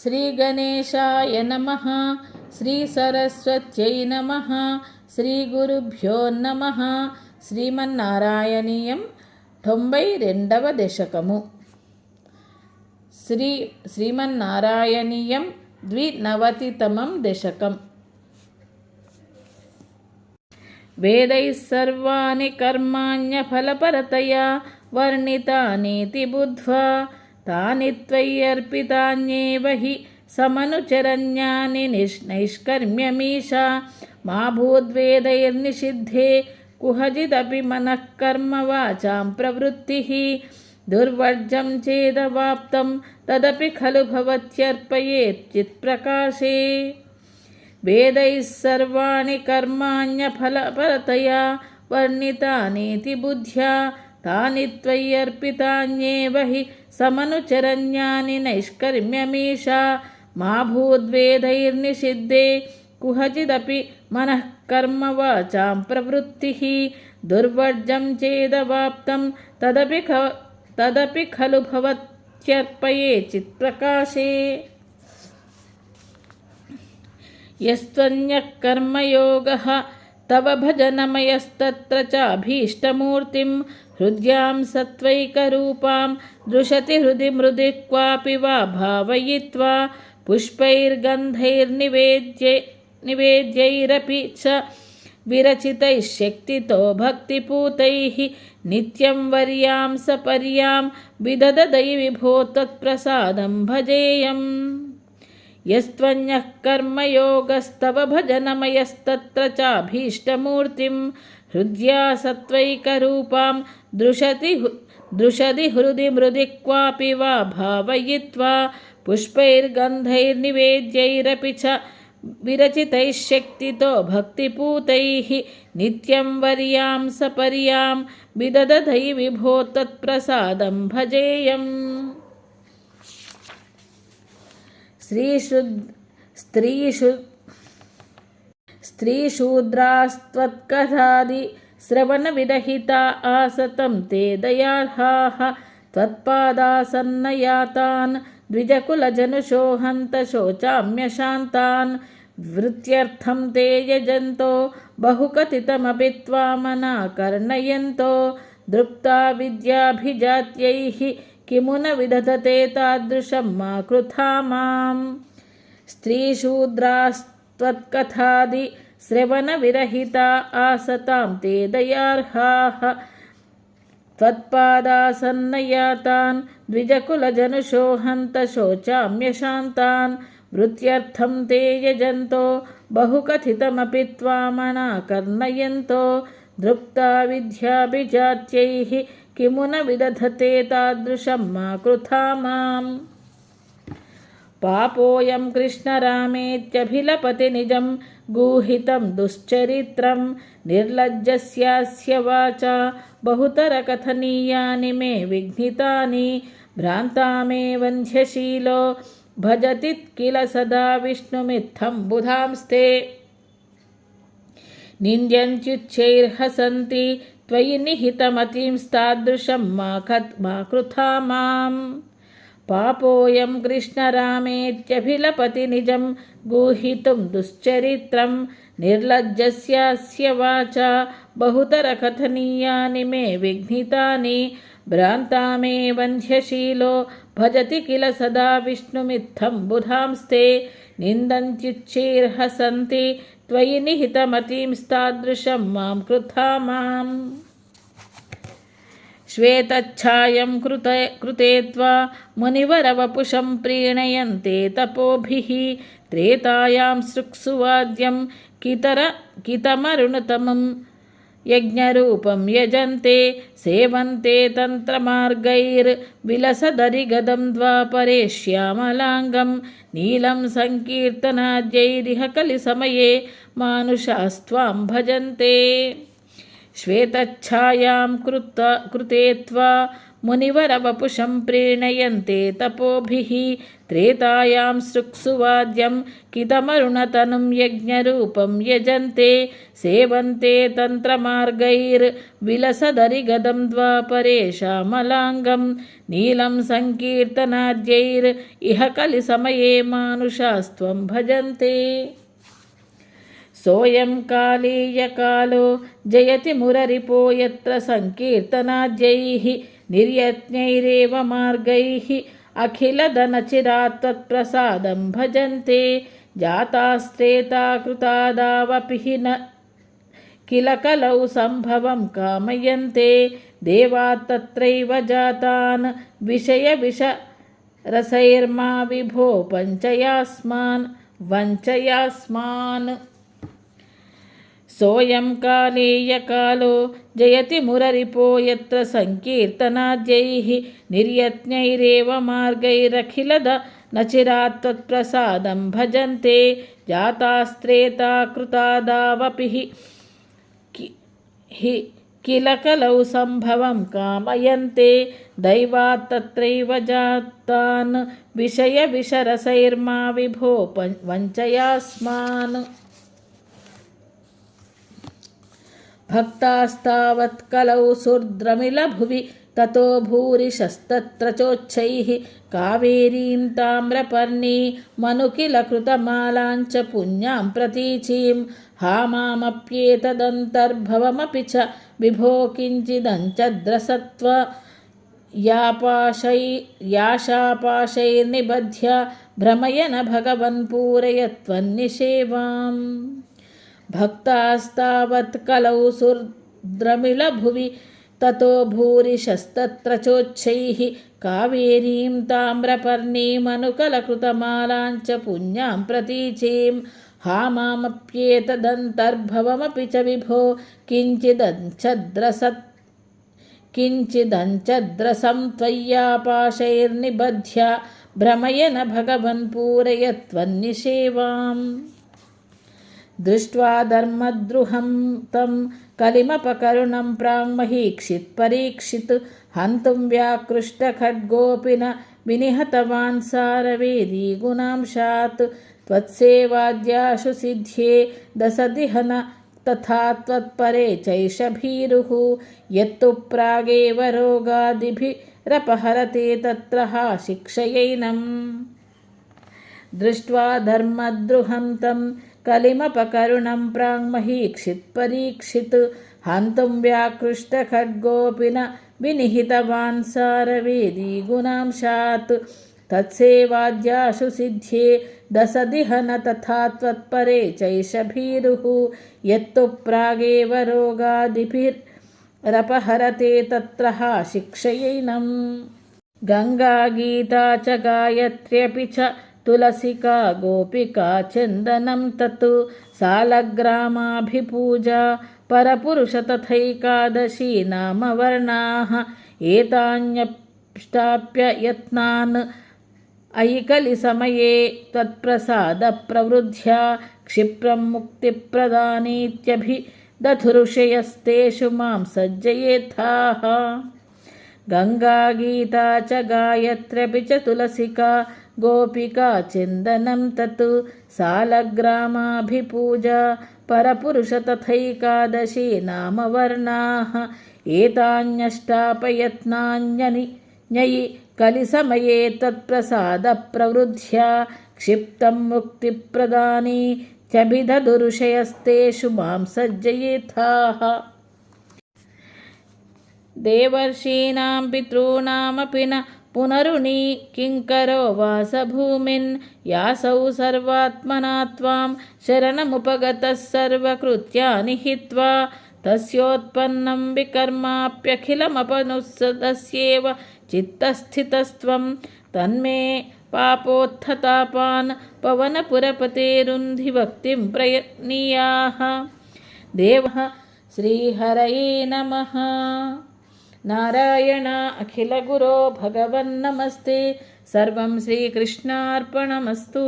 श्रीगणेशाय नमः श्रीसरस्वत्यै नमः श्रीगुरुभ्यो नमः శ్రీమన్నారాయణీయం తొంభై రెండవ దశకము. శ్రీ శ్రీమన్నారాయణీయం ద్వినవతితమం దశకం. వేదై సర్వాణి కర్మాణ్యఫలపరతయా వర్ణితానీతి బుద్ధ్వా तानि त्वय्यर्पितान्येव हि समनुचरण्यानि निष् नैष्कर्म्यमीशा मा भूद्वेदैर्निषिद्धे कुहजिदपि मनः कर्म वाचां प्रवृत्तिः दुर्वर्जं चेदवाप्तं तदपि खलु भवत्यर्पयेच्चित्प्रकाशे वेदैः सर्वाणि कर्माण्यफलपरतया वर्णितानीति बुद्ध्या तानि त्वय्यर्पितान्येव हि समनुचरण्यानि नैष्कर्म्यमीशा मा भूद्वेदैर्निषिद्धे कुहचिदपि मनः कर्म वाचां प्रवृत्तिः दुर्वर्जं चेदवाप्तं तदपि ख तदपि खलु भवत्यर्पये चित्प्रकाशे यस्त्वन्यः कर्मयोगः तव भजनमयस्तत्र चाभीष्टमूर्तिं हृद्यां सत्त्वैकरूपां दृशति हृदि मृदि क्वापि वा भावयित्वा पुष्पैर्गन्धैर्निवेद्ये निवेद्यैरपि च विरचितैः शक्तितो भक्तिपूतैः नित्यं वर्यां सपर्यां विदददै विभो त्वत्प्रसादं भजेयम्। यस्त्वन्यः कर्मयोगस्तव भजनमयस्तत्र चाभीष्टमूर्तिं हृद्या सत्त्वैकरूपां दृशति दृशति हृदि मृदि क्वापि वा भावयित्वा पुष्पैर्गन्धैर्निवेद्यैरपि च विरचितैः शक्तितो भक्तिपूतैः नित्यं वर्यां सपर्यां विददधै विभो त्वत्प्रसादं भजेयम्। स्त्रीषु स्त्रीषु स्त्रीशूद्रास्त्वत्कथादि श्रवणविरहिता आसतं ते दयार्हाः त्वत्पादासन्नयातान् द्विजकुलजनुषो हन्तशोचाम्यशान्तान् वृत्त्यर्थं ते यजन्तो बहुकथितमपि त्वामनाकर्णयन्तो दृप्ता विद्याभिजात्यैः किमु न विदधते तादृशं मा कृथा मां स्त्रीशूद्रास्त्वत्कथादि श्रवणविरहिता आसतां ते दयार्हाः त्वत्पादासन्नयातान् द्विजकुलजनुषो हन्तशोचाम्यशान्तान् वृत्त्यर्थं ते यजन्तो, बहुकथितमपि त्वामनाकर्णयन्तो। दृप्ता विद्याभिजात्यैः किमु न विदधते तादृशं मा कृथा माम्? पापोऽयं कृष्णरामेत्यभिलपति निजं गूहितं दुश्चरित्रं निर्लज्जस्यास्य वाचा बहुतरकथनीयानि मे विघ्नितानि भ्रान्ता मे वन्ध्यशीलो भजति किल सदा विष्णुमित्थं बुधांस्ते। निन्द्यञ्च्युच्चैर्हसन्ति त्वयि निहितमतिंस्तादृशं मा कत् मा कृथा माम्। पापोऽयं कृष्णरामेत्यभिलपति निजं गूहितुं दुश्चरित्रं निर्लज्जस्यास्य वाचा बहुतरकथनीयानि मे विघ्नितानि भ्रान्ता मे वन्ध्यशीलो भजति किल सदा विष्णुमित्थं बुधांस्ते निन्दन्त्युच्चैर्हसन्ति त्वयि निहितमतिंस्तादृशं माँ कृथा माम्। श्वेतच्छायं कृत कृते त्वा मुनिवरवपुषं प्रीणयन्ते तपोभिः त्रेतायां सृक्सुवाद्यं कितर कितमरुणतमं यज्ञरूपं यजन्ते सेवन्ते तन्त्रमार्गैर्विलसदरिगदं द्वापरे श्यामलाङ्गं नीलं सङ्कीर्तनाद्यैरिह कलिसमये मानुषास्त्वां भजन्ते श्वेतच्छायां कृत कृते त्वा मुनिवरवपुषं प्रीणयन्ते तपोभिः त्रेतायां सृक्सुवाद्यं कितमरुणतनुं यज्ञरूपं यजन्ते सेवन्ते तन्त्रमार्गैर्विलसदरिगदं द्वापरेशामलाङ्गं नीलं सङ्कीर्तनाद्यैर् इह कलिसमये मानुषास्त्वं भजन्ते सोऽयं कालीयकालो जयति मुररिपो यत्र सङ्कीर्तनाद्यैः निर्यत्नैरेव मार्गैः अखिलधनचिरात् त्वत्प्रसादं भजन्ते जातास्त्रेता कृतादावपि हि न किल कलौ सम्भवं कामयन्ते देवात् तत्रैव जातान् विषयविषरसैर्मा विभो पञ्चयास्मान् वञ्चयास्मान् సోయం కాలేయకాలో జయతి మురరిపోయత్ర సంకీర్తనాద్యై నిర్యత్నైరేవ మార్గైరఖిలద నచిరాత్వత్ప్రసాదం భజంతే జాతాస్త్రేతా కృతాదావపి హి కిల కలౌ సంభవం కామయంతే దైవాత్ తత్రైవ జాతాన్ విషయ విషరసైర్మా విభో వంచయాస్మాన్. भक्तास्तावत्कलौ सुर्द्रमिलभुवि ततो भूरिशस्तत्र चोच्चैः कावेरीं ताम्रपर्णी मनु किल कृतमालाञ्च पुण्यां प्रतीचीं हा मामप्येतदन्तर्भवमपि च विभो किञ्चिदञ्चद्रसत्व यापाशै याशापाशैर्निबध्य भ्रमयन भगवन् पूरयत्वन्निषेवाम् भक्तास्तावत् कलौ सुर्द्रमिलभुवि ततो भूरिशस्तत्र चोच्छैः कावेरीं ताम्रपर्णीमनुकलकृतमालाञ्च पुण्यां प्रतीचीं हा मामप्येतदन्तर्भवमपि च विभो किञ्चिदञ्छद्रसत् किञ्चिदञ्चद्रसं त्वय्यापाशैर्निबध्य भ्रमयन भगवन् पूरयत्वन्निषेवाम् दृष्ट्वा धर्मद्रुहं तं कलिमपकरुणं प्राङ्महीक्षित् परीक्षित् हन्तुं व्याकृष्टखड्गोऽपि न विनिहतवान् गुणांशात् त्वत्सेवाद्याशु सिद्ध्ये दशदिहन तथा त्वत्परे चैषभीरुः यत्तु प्रागेव रोगादिभिरपहरते तत्र हा शिक्षयैनम्। दृष्ट्वा धर्मद्रुहं तं कलिमपकरुणं प्राङ्महीक्षित्परीक्षित् हन्तुं व्याकृष्टखड्गोऽपि न विनिहितवान् सारवेदी गुणांशात् तत्सेवाद्याशु सिद्ध्ये दशदिह न तथा त्वत्परे चैषभीरुः यत्तु प्रागेव रोगादिभिरपहरते तत्र हा शिक्षयैनम् गङ्गागीता च गायत्र्यपि च तुलसिका गोपिका चन्दनं तत् सालग्रामाभिपूजा परपुरुष तथैकादशी नाम वर्णाः एतान्यष्टाप्य यत्नान्, ऐकलिसमये त्वत्प्रसादप्रवृद्ध्या क्षिप्रं मुक्तिप्रदानीत्यभिदधुरुषयस्तेषु माँ सज्जयेथाः। गङ्गागीता च गायत्र्यपि च तुलसिका गोपिका चन्दनं तत् सालग्रामाभिपूजा परपुरुष तथैकादशी नाम वर्णाः एतान्यष्टापयत्नान्यनि ञयि कलिसमये तत्प्रसादप्रवृद्ध्या क्षिप्तं मुक्तिप्रदानी चभिददुरुषयस्तेषु मां सज्जयेथाः देवर्षीणां पितॄणामपि न पुनरुणी किङ्करो वासभूमिन्, यासौ सर्वात्मना त्वां, शरणमुपगतः सर्वकृत्यानि हित्वा तस्योत्पन्नं विकर्माप्यखिलमपनुसदस्येव चित्तस्थितस्त्वं। तन्मे पापोत्थतापान् पवनपुरपतेरुन्धिभक्तिं प्रयत्नीयाः। देवः, श्रीहरये नमः। నారాయణ అఖిలగురో భగవన్నమస్తే సర్వం శ్రీకృష్ణార్పణమస్తు